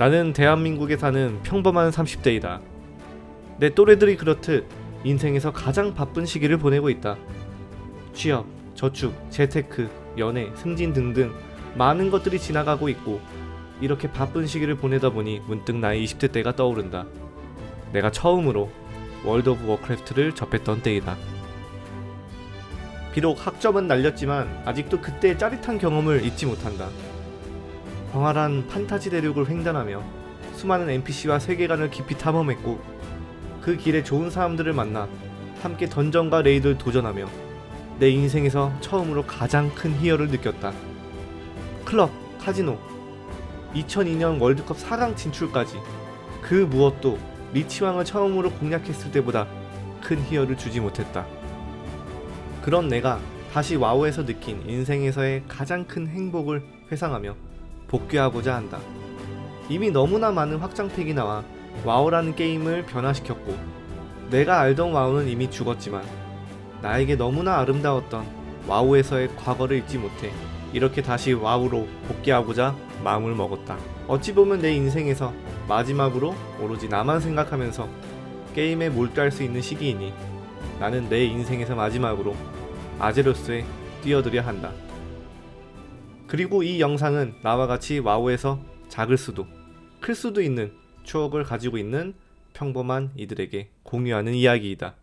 나는 대한민국에 사는 평범한 30대이다. 내 또래들이 그렇듯 인생에서 가장 바쁜 시기를 보내고 있다. 취업, 저축, 재테크, 연애, 승진 등등 많은 것들이 지나가고 있고 이렇게 바쁜 시기를 보내다 보니 문득 나의 20대 때가 떠오른다. 내가 처음으로 월드 오브 워크래프트를 접했던 때이다. 비록 학점은 날렸지만 아직도 그때의 짜릿한 경험을 잊지 못한다. 광활한 판타지 대륙을 횡단하며 수많은 NPC와 세계관을 깊이 탐험했고 그 길에 좋은 사람들을 만나 함께 던전과 레이드를 도전하며 내 인생에서 처음으로 가장 큰 희열을 느꼈다. 클럽, 카지노, 2002년 월드컵 4강 진출까지 그 무엇도 리치왕을 처음으로 공략했을 때보다 큰 희열을 주지 못했다. 그런 내가 다시 와우에서 느낀 인생에서의 가장 큰 행복을 회상하며 복귀하고자 한다. 이미 너무나 많은 확장팩이 나와 와우라는 게임을 변화시켰고 내가 알던 와우는 이미 죽었지만 나에게 너무나 아름다웠던 와우에서의 과거를 잊지 못해 이렇게 다시 와우로 복귀하고자 마음을 먹었다. 어찌 보면 내 인생에서 마지막으로 오로지 나만 생각하면서 게임에 몰두할 수 있는 시기이니 나는 내 인생에서 마지막으로 아제로스에 뛰어들여 한다. 그리고 이 영상은 나와 같이 와우에서 작을 수도 클 수도 있는 추억을 가지고 있는 평범한 이들에게 공유하는 이야기이다.